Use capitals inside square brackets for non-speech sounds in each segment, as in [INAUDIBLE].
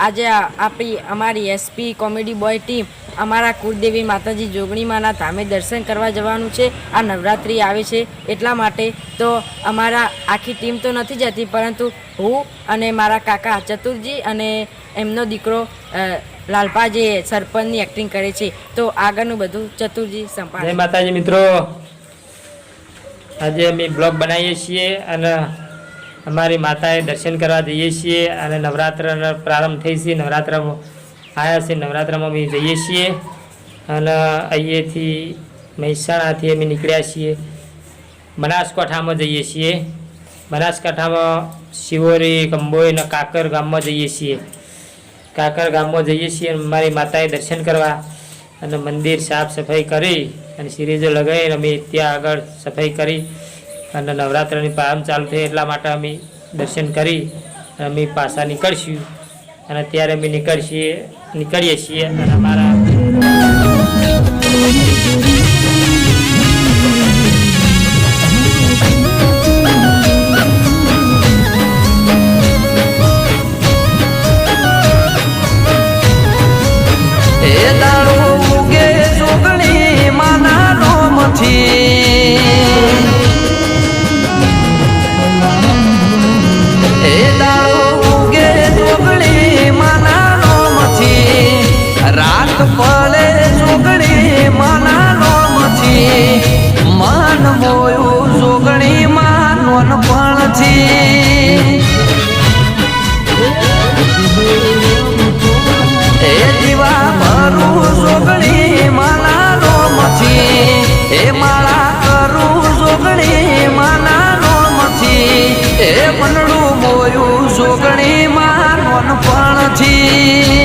આજે આપણી અમારી એસપી કોમેડી બોય ટીમ અમારા કુળદેવી માતાજી જોગણીમાના ધામે દર્શન કરવા જવાનું છે. આ નવરાત્રિ આવે છે એટલા માટે તો અમારા આખી ટીમ તો નથી જતી, પરંતુ હું અને મારા કાકા ચતુરજી અને એમનો દીકરો લાલપા જે સરપંચની એક્ટિંગ કરે છે, તો આગળનું બધું ચતુરજી સંભાળે. માતાજી મિત્રો. આજે અમે બ્લોગ બનાવીએ છીએ અને અમારી માતાએ દર્શન કરવા જઈએ છીએ અને નવરાત્રનો પ્રારંભ થઈ છે. નવરાત્રામાં આવ્યા છે. નવરાત્રમાં અમે જઈએ છીએ અને અહીંયાથી મહેસાણાથી અમે નીકળ્યા છીએ. બનાસકાંઠામાં જઈએ છીએ. બનાસકાંઠામાં શિવોરી, કંબોઈ અને કાકર ગામમાં જઈએ છીએ. કાકર ગામમાં જઈએ છીએ મારી માતાએ દર્શન કરવા અને મંદિર સાફ સફાઈ કરી અને સિરીઝો લગાવી અમે ત્યાં આગળ સફાઈ કરી. અને નવરાત્રની પ્રારંભ ચાલુ થઈ એટલા માટે અમે દર્શન કરી અમે પાછા નીકળશું. અને ત્યારે અમે નીકળીએ નીકળીએ છીએ અને અમારા એ મનડું મોયું જોગણી માં નોનપણથી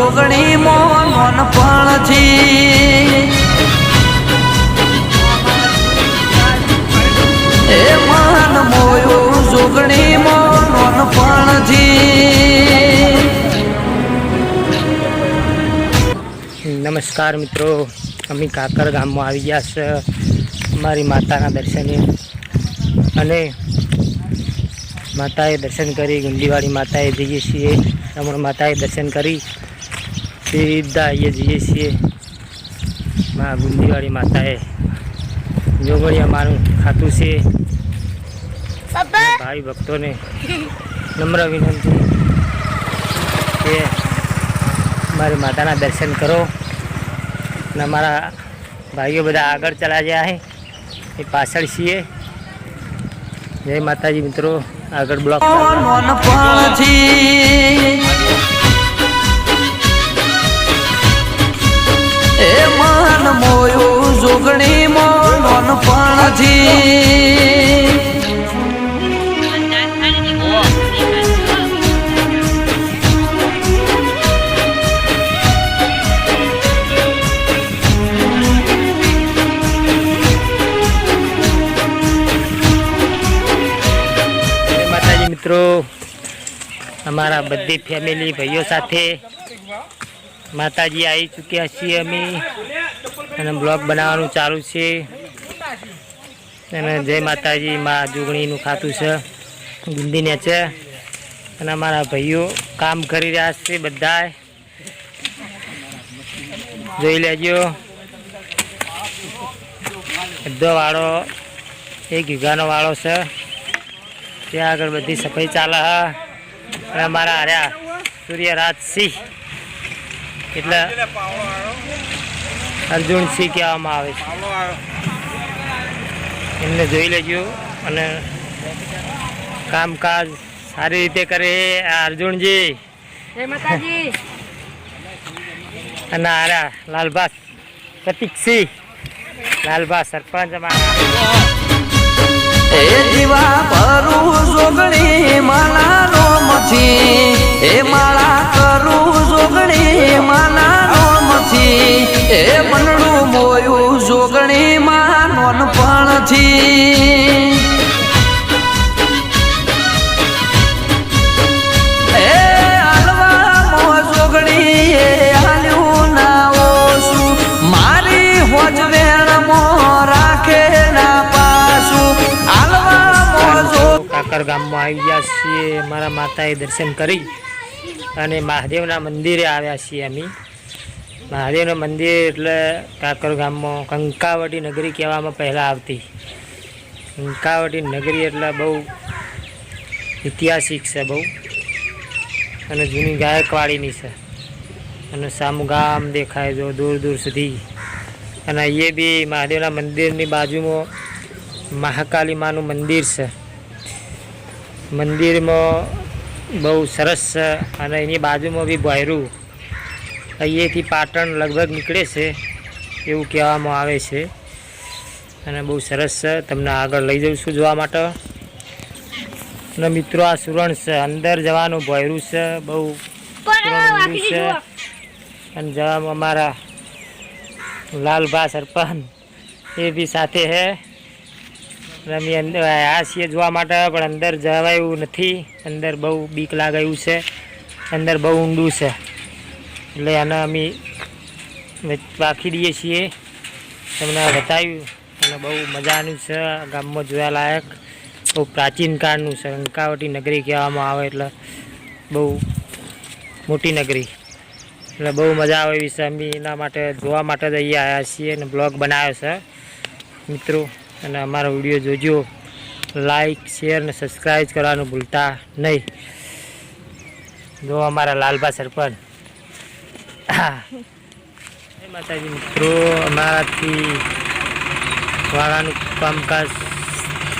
જોગણી મોન પણથી એ મન મોયું જોગણી મોન પણથી નમસ્કાર મિત્રો, અમે કાકર ગામમાં આવી ગયા છે મારી માતાના દર્શને. અને માતાએ દર્શન કરી, ગુંડીવાળી માતાએ જઈએ છીએ. રમણ માતાએ દર્શન કરી સીધા અહીંયા જઈએ છીએ મા ગુંદીવાળી માતાએ જોગણી અમારું ખાતું છે ભાઈ ભક્તોને નમ્ર વિનંતી કે મારી માતાના દર્શન કરો અને અમારા ભાઈઓ બધા આગળ ચલા ગયા છે એ પાછળ છીએ જય માતાજી મિત્રો આગળ બ્લોક માતાજી મિત્રો. અમારા બધી ફેમિલી ભાઈઓ સાથે માતાજી આવી ચૂક્યા છીએ અમે અને બ્લોગ બનાવવાનું ચાલુ છે. અને જય માતાજી, મા જોગણીનું ખાતું છે, ગુંદીને છે. અને અમારા ભાઈઓ કામ કરી રહ્યા છે બધા જોઈ લેજો. બધો વાળો એક વીઘાનો વાળો છે. ત્યાં આગળ બધી સફાઈ ચાલે હ અને અમારા હાર્યા સૂર્યરાજસિંહ, એટલે અર્જુન સિંહ કહેવામાં આવે છે. એમને જોઈ લેજો અને કામકાજ સારી રીતે કરે. આ અર્જુનજી. માતાજી. અને આરા લાલભાઈ પ્રતિકસિંહ. લાલભા સરપંચ એ દીવા ભરું જોગણી માના નોમથી એ માળા કરું જોગણી માના નોમથી એ મનડું જોગ કાકર ગામમાં આવી ગયા છીએ. મારા માતાએ દર્શન કરી અને મહાદેવના મંદિરે આવ્યા છીએ અમે. મહાદેવનું મંદિર એટલે કાકર ગામમાં, કંકાવટી નગરી કહેવામાં પહેલાં આવતી. કંકાવટી નગરી એટલે બહુ ઐતિહાસિક છે બહુ. અને જૂની ગાયકવાડીની છે. અને સામું ગામ દેખાય જો દૂર દૂર સુધી. અને અહીંયા બી મહાદેવના મંદિરની બાજુમાં મહાકાલી માનું મંદિર છે. મંદિરમાં બહુ સરસ છે. અને એની બાજુમાં બી ભોયરું. અહીંયાથી પાટણ લગભગ નીકળે છે એવું કહેવામાં આવે છે. અને બહુ સરસ છે તમને આગળ લઈ જઉં છું જોવા માટે. અને મિત્રો આ સુરણ છે અંદર જવાનું ભોયરું છે બહુ છે. અને જવામાં અમારા લાલભા સરપંચ એ બી સાથે છે. અને અમે અંદર આ છીએ જોવા માટે પણ અંદર જવાય નથી. અંદર બહુ બીક લાગે એવું છે. અંદર બહુ ઊંડું છે. એટલે આને અમે રાખી દઈએ છીએ. તમને બતાવ્યું. અને બહુ મજાનું છે. ગામમાં જોયા લાયક. બહુ પ્રાચીન કાળનું છે. અંકાવટી નગરી કહેવામાં આવે એટલે બહુ મોટી નગરી. એટલે બહુ મજા આવે એવી છે. અમે એના માટે જોવા માટે જ અહીંયા આવ્યા છીએ અને બ્લોગ બનાવ્યો છે. મિત્રો, અને અમારો વીડિયો જોજો. લાઈક, શેર અને સબસ્ક્રાઈબ કરવાનું ભૂલતા નહીં. જો અમારા લાલભા સરપંચ. માતાજી, મિત્રો, અમારાથી વાળાનું કામકાજ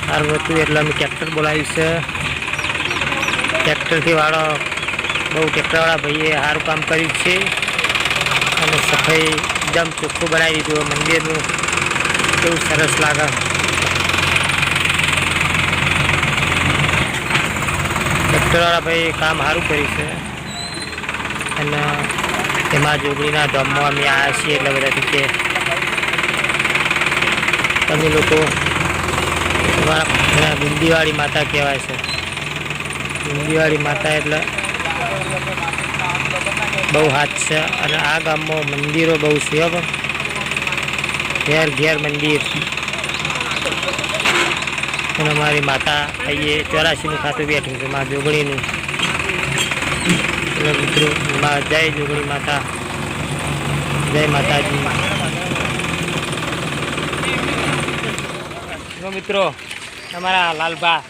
સારું હતું એટલે અમે ટ્રેક્ટર બોલાવ્યું છે. ટ્રેક્ટરથી વાળો બહુ ટ્રેક્ટરવાળા ભાઈએ સારું કામ કર્યું છે. અને સફાઈ એકદમ ચોખ્ખું બનાવી દીધું. મંદિરનું કેવું સરસ લાગે. ટ્રેક્ટરવાળા ભાઈ કામ સારું કર્યું છે. અને એમાં જોગણીના ધામમાં અમે આવ્યા છીએ એટલે બધાથી કે તમે લોકો તમારા બુંદીવાળી માતા કહેવાય છે. બુંદીવાળી માતા એટલે બહુ હાથ છે અને આ ગામમાં મંદિરો બહુ છે પણ. ઘેર ઘેર મંદિર. અને અમારી માતા અહીંયા ચોરાસીનું ખાતું બેઠું છે, મા જોગણીનું. એટલે મિત્રો જય જોગણી માતા. જય માતાજી. મિત્રો, તમારા લાલભા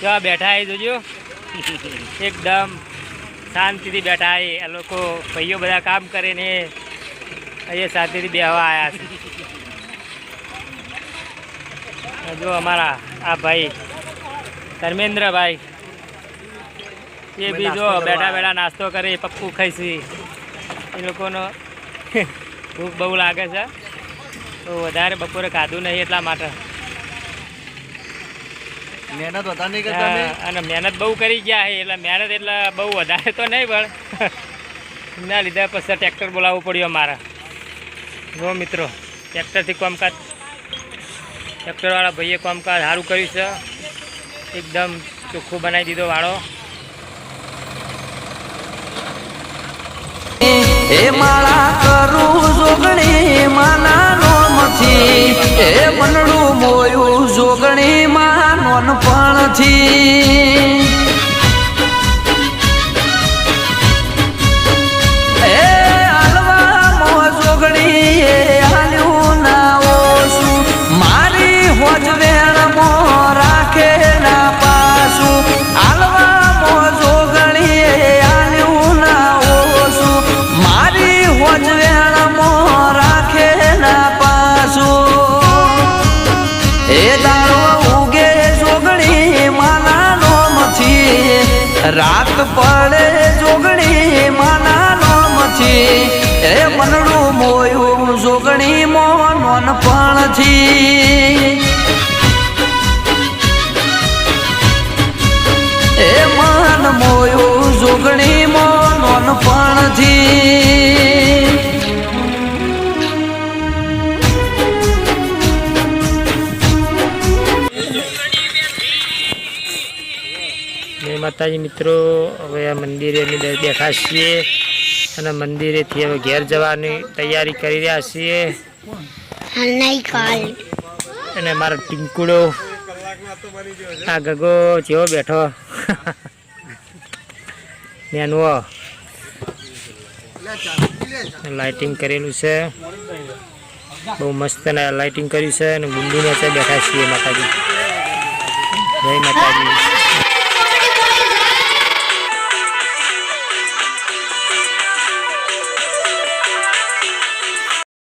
કેવા બેઠા એ જોજો. એકદમ શાંતિથી બેઠા એ લોકો ભાઈઓ બધા કામ કરે ને અહીંયા શાંતિથી બેહવા આવ્યા છે. જો અમારા આ ભાઈ ધર્મેન્દ્રભાઈ એ બી જો બેઠા બેઠા નાસ્તો કરી પપ્પુ ખાઈશી. એ લોકોનો [LAUGHS] ભૂખ બહુ લાગે છે. તો વધારે બપોરે ખાધું નહીં એટલા માટે. મહેનત વધારે નહીં કરતા અને મહેનત બહુ કરી ગયા છે એટલે મહેનત એટલે બહુ વધારે તો નહીં પણ [LAUGHS] એના લીધે પછી ટ્રેક્ટર બોલાવવું પડ્યું અમારે. જો મિત્રો ટ્રેક્ટરથી કામકાજ ટ્રેક્ટરવાળા ભાઈએ કામકાજ સારું કર્યું છે. એકદમ ચોખ્ખું બનાવી દીધો વાળો. એ માળા કરું જોગણી માના નોમથી. એ મનડું એ મનડું મોયું જોગણી મોન જોગ એ મન મોયું જોગણી મો નોનપણથી જય માતાજી મિત્રો, હવે આ મંદિરે અમે બેઠા અને મંદિરેથી હવે ઘેર જવાની તૈયારી કરી રહ્યા છીએ. અને મારો ટીંકુડો આ ગગો જેવો બેઠો. નેનવો લાઇટિંગ કરેલું છે. બહુ મસ્ત લાઇટિંગ કર્યું છે અને ગુંડીને બેઠા છીએ માતાજી. જય માતાજી.